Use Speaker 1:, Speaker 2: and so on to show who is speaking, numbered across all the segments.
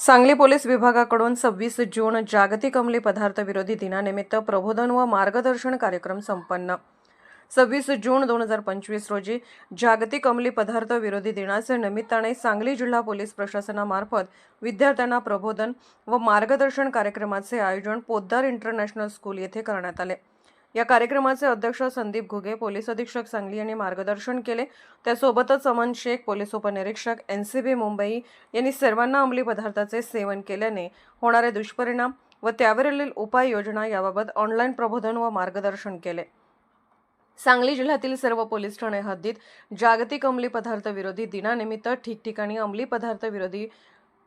Speaker 1: Sangli police विभागाकडून सव्वीस जून जागतिक अंमली पदार्थ विरोधी दिनानिमित्त प्रबोधन व मार्गदर्शन कार्यक्रम संपन्न. सव्वीस जून दोन हजार पंचवीस रोजी जागतिक अंमली पदार्थ विरोधी दिनाच्या निमित्ताने सांगली जिल्हा पोलीस प्रशासनामार्फत विद्यार्थ्यांना प्रबोधन व मार्गदर्शन कार्यक्रमाचे आयोजन पोद्दार इंटरनॅशनल स्कूल येथे करण्यात आले. या कार्यक्रमाचे अध्यक्ष संदीप घुगे पोलीस अधीक्षक सांगली यांनी मार्गदर्शन केले. त्यासोबतच अमन शेख पोलीस उपनिरीक्षक एन सी बी मुंबई यांनी सर्वांना अंमली पदार्थाचे सेवन केल्याने होणारे दुष्परिणाम व त्यावरील उपाययोजना याबाबत ऑनलाईन प्रबोधन व मार्गदर्शन केले. सांगली जिल्ह्यातील सर्व पोलीस ठाणे हद्दीत जागतिक अंमली पदार्थ विरोधी दिनानिमित्त ठिकठिकाणी अंमली पदार्थ विरोधी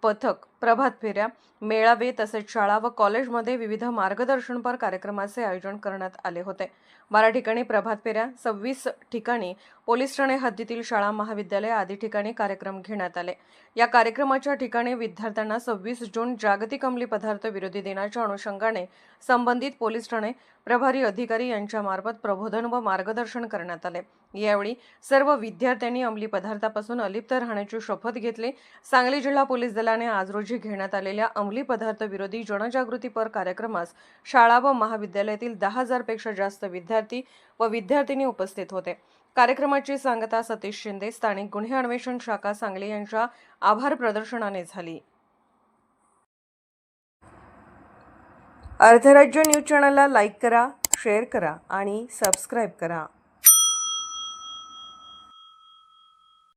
Speaker 1: पथक प्रभात फेऱ्या मेळावे तसेच शाळा व कॉलेजमध्ये विविध मार्गदर्शनपर कार्यक्रमाचे आयोजन करण्यात आले होते. बारा ठिकाणी प्रभात फेऱ्या सव्वीस ठिकाणी पोलीस ठाणे हद्दीतील शाळा महाविद्यालय आदी ठिकाणी कार्यक्रम घेण्यात आले. या कार्यक्रमाच्या ठिकाणी विद्यार्थ्यांना सव्वीस जून जागतिक अंमली पदार्थ विरोधी दिनाच्या अनुषंगाने संबंधित पोलीस ठाणे प्रभारी अधिकारी यांच्यामार्फत प्रबोधन व मार्गदर्शन करण्यात आले. यावेळी सर्व विद्यार्थ्यांनी अंमली पदार्थापासून अलिप्त राहण्याची शपथ घेतली. सांगली जिल्हा पोलीस दलाने आज रोजी घेण्यात आलेल्या अंमली पदार्थ विरोधी जनजागृतीपर कार्यक्रमास शाळा व महाविद्यालयातील दहा हजारपेक्षा जास्त विद्यार्थी व विद्यार्थिनी उपस्थित होते. कार्यक्रमाची सांगता सतीश शिंदे स्थानिक गुन्हे अन्वेषण शाखा सांगली यांच्या आभार प्रदर्शनाने झाली. अर्धराज्य न्यूज चॅनलला लाईक करा शेअर करा आणि सबस्क्राईब करा.